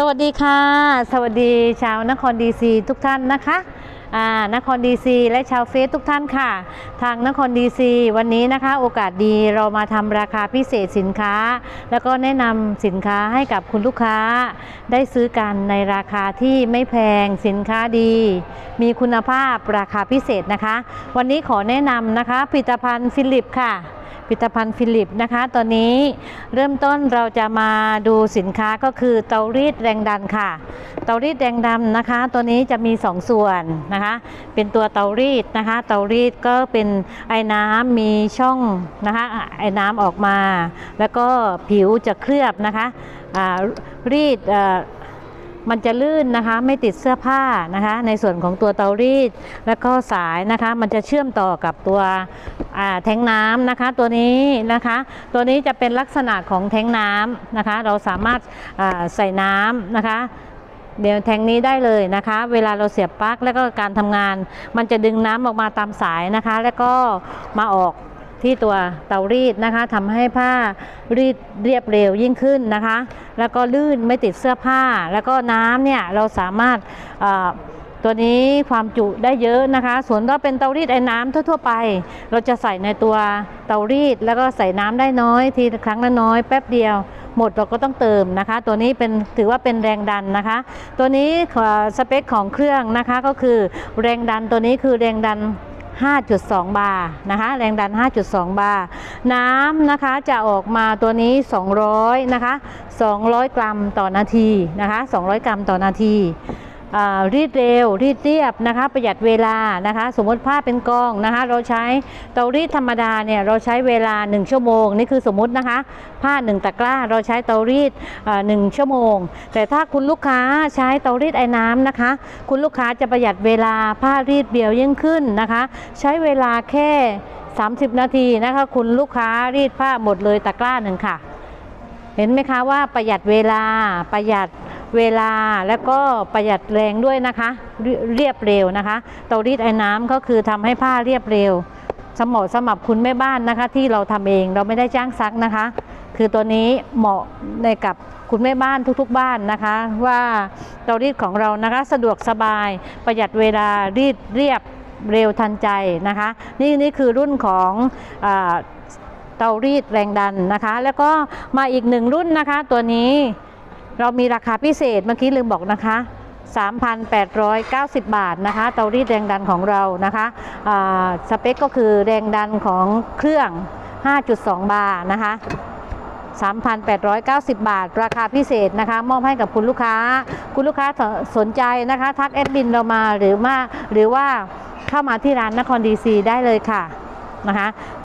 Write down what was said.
สวัสดีค่ะ สวัสดีชาวนครดีซีทุกท่านนะคะอ่านครดีซีและชาวเฟซทุกท่านค่ะ ทางนครดีซีวันนี้นะคะ โอกาสดีเรามาทำราคาพิเศษสินค้า แล้วก็แนะนำสินค้าให้กับคุณลูกค้า ได้ซื้อกันในราคาที่ไม่แพงสินค้าดี มีคุณภาพราคาพิเศษนะคะ วันนี้ขอแนะนำนะคะผลิตภัณฑ์ฟิลิปค่ะ ผลิตภัณฑ์ฟิลิปนะคะ ตอนนี้เริ่มต้นเราจะมาดูสินค้าก็คือเตารีดแรงดันค่ะ เตารีดแรงดันนะคะ ตัวนี้จะมี 2 ส่วนนะคะ เป็นตัวเตารีดนะคะ เตารีดก็เป็นไอ้น้ำมีช่องนะคะไอ้น้ำออกมา แล้วก็ผิวจะเคลือบนะคะรีดมันจะลื่นนะคะไม่ติดเสื้อผ้านะคะ ในส่วนของตัวเตารีด แล้วก็สายนะคะ มันจะเชื่อมต่อกับตัว แทงน้ำนะคะตัวนี้นะคะ ตัวนี้จะเป็นลักษณะของแทงน้ำนะคะ เราสามารถอ่าใส่น้ำนะคะเดี๋ยวแทงนี้ได้เลยนะคะ เวลาเราเสียบปลั๊กแล้วก็การทำงาน มันจะดึงน้ำออกมาตามสายนะคะ แล้วก็มาออกที่ตัวเตารีดนะคะทำให้ผ้ารีดเรียบเร็วยิ่งขึ้นนะคะ แล้วก็ลื่นไม่ติดเสื้อผ้า แล้วก็น้ำเนี่ยเราสามารถ ตัวนี้ความจุได้เยอะนะคะ ส่วนถ้าเป็นเตารีดไอ้น้ำทั่ว ๆ ไป เราจะใส่ในตัวเตารีด แล้วก็ใส่น้ำได้น้อยทีครั้งละน้อยแป๊บเดียว หมดเราก็ต้องเติมนะคะ ตัวนี้เป็นถือว่าเป็นแรงดันนะคะ ตัวนี้สเปคของเครื่องนะคะก็คือแรงดันตัวนี้คือแรงดัน5.2 บาร์นะคะแรงดัน 5.2 บาร์น้ำนะคะจะออกมาตัวนี้ 200 นะคะ 200 กรัมต่อนาทีนะคะ 200 กรัมต่อนาที รีดเร็ว รีดเรียบนะคะ ประหยัดเวลานะคะ สมมติผ้าเป็นกองนะคะ เราใช้เตารีดธรรมดาเนี่ยเราใช้เวลา 1 ชั่วโมง นี่คือสมมตินะคะ ผ้า 1 ตะกร้า เราใช้เตารีดหนึ่งชั่วโมง แต่ถ้าคุณลูกค้าใช้เตารีดไอ้น้ำนะคะ คุณลูกค้าจะประหยัดเวลาผ้ารีดเบียวยิ่งขึ้นนะคะ ใช้เวลาแค่ 30 นาทีนะคะ คุณลูกค้ารีดผ้าหมดเลยตะกร้าหนึ่งค่ะ เห็นไหมคะว่าประหยัดเวลาประหยัด เวลาแล้วก็ประหยัดแรงด้วยนะคะเรียบเร็วนะคะเตารีดไอ้น้ำก็คือทำให้ผ้าเรียบเร็วสมเหมาะสำหรับคุณแม่บ้านนะคะ ที่เราทำเองเราไม่ได้จ้างซักนะคะ คือตัวนี้เหมาะในกับคุณแม่บ้านทุกๆบ้านนะคะ ว่าเตารีดของเรานะคะสะดวกสบายประหยัดเวลารีดเรียบเร็วทันใจนะคะ นี่นี่คือรุ่นของอเตารีดแรงดันนะคะ แล้วก็มาอีกหนึ่งรุ่นนะคะตัวนี้ เรามีราคาพิเศษเมื่อกี้ลืมบอกนะคะ 3,890 บาทนะคะ เตารีดแรงดันของเรานะคะสเปคก็คือแรงดันของเครื่อง 5.2 บาร์นะคะ 3,890 บาท ราคาพิเศษนะคะ มอบให้กับคุณลูกค้า คุณลูกค้าสนใจนะคะ ทักแอดมินเรามาหรือมาหรือว่าเข้ามาที่ร้านนครดีซีได้เลยค่ะนะคะ